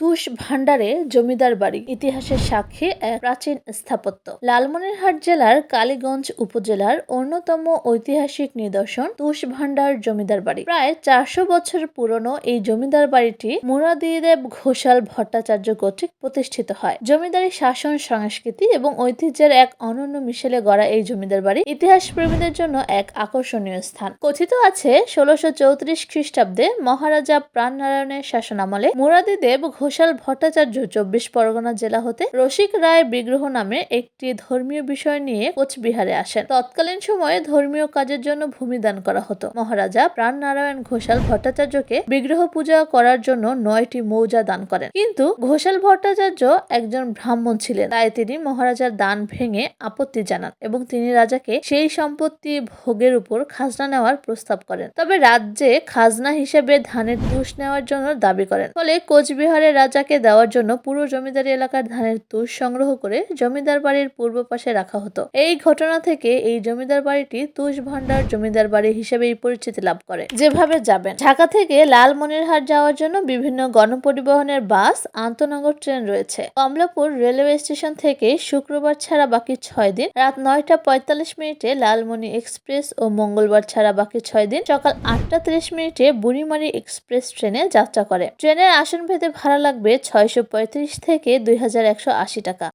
তুষ ভান্ডারে জমিদার বাড়ি, ইতিহাসের সাক্ষী এক প্রাচীন স্থাপত্য। লালমনিরহাট জেলার কালীগঞ্জ উপজেলার অন্যতম ঐতিহাসিক নিদর্শন তুষ ভান্ডার জমিদার বাড়ি। প্রায় চারশো বছর পুরনো এই জমিদার বাড়িটি মুরাদিদেব ঘোষাল ভট্টাচার্য কর্তৃক প্রতিষ্ঠিত হয়। জমিদারি শাসন, সংস্কৃতি এবং ঐতিহ্যের এক অনন্য মিশেলে গড়া এই জমিদার বাড়ি ইতিহাস প্রেমীদের জন্য এক আকর্ষণীয় স্থান। কথিত আছে, ষোলোশো চৌত্রিশ খ্রিস্টাব্দে মহারাজা প্রাণনারায়ণের শাসনামলে মুরাদিদেব ঘোষাল ভট্টাচার্য চব্বিশ পরগনা জেলা হতে রসিক রায় বিগ্রহ নামে একটি ধর্মীয় বিষয় নিয়ে কোচবিহারে আসেন। তৎকালীন সময়ে ধর্মীয় কাজের জন্য ভূমি দান করা হতো। মহারাজা প্রাণ নারায়ণ ঘোষাল ভট্টাচার্যকে বিগ্রহ পূজা করার জন্য নয়টি মৌজা দান করেন। কিন্তু ঘোষাল ভট্টাচার্য একজন ব্রাহ্মণ ছিলেন, তাই তিনি মহারাজার দান ভেঙে আপত্তি জানান এবং তিনি রাজাকে সেই সম্পত্তি ভোগের উপর খাজনা নেওয়ার প্রস্তাব করেন। তবে রাজ্যে খাজনা হিসেবে ধানের তুষ নেওয়ার জন্য দাবি করেন। ফলে কোচবিহারের রাজাকে দেওয়ার জন্য পুরো জমিদারি এলাকার ধানের তুষ সংগ্রহ করে জমিদার বাড়ির পূর্ব পাশে রাখা হতো। এই ঘটনা থেকে এই জমিদার বাড়িটি তুষ ভান্ডার জমিদার বাড়ি হিসেবেই পরিচিতি লাভ করে। যেভাবে যাবেন। ঢাকা থেকে লালমনিরহাট যাওয়ার জন্য বিভিন্ন গণপরিবহনের বাস, আন্তনগর ট্রেন রয়েছে। কমলাপুর রেলওয়ে স্টেশন থেকে শুক্রবার ছাড়া বাকি ছয় দিন, রাত নয়টা পঁয়তাল্লিশ মিনিটে লালমনি এক্সপ্রেস ও মঙ্গলবার ছাড়া বাকি ছয় দিন সকাল আটটা তিরিশ মিনিটে বুড়িমারি এক্সপ্রেস ট্রেনে যাত্রা করে। ট্রেনের আসন ভেদে ভাড়া লাগবে ছয়শো পঁয়ত্রিশ থেকে দুই হাজার একশো আশি টাকা।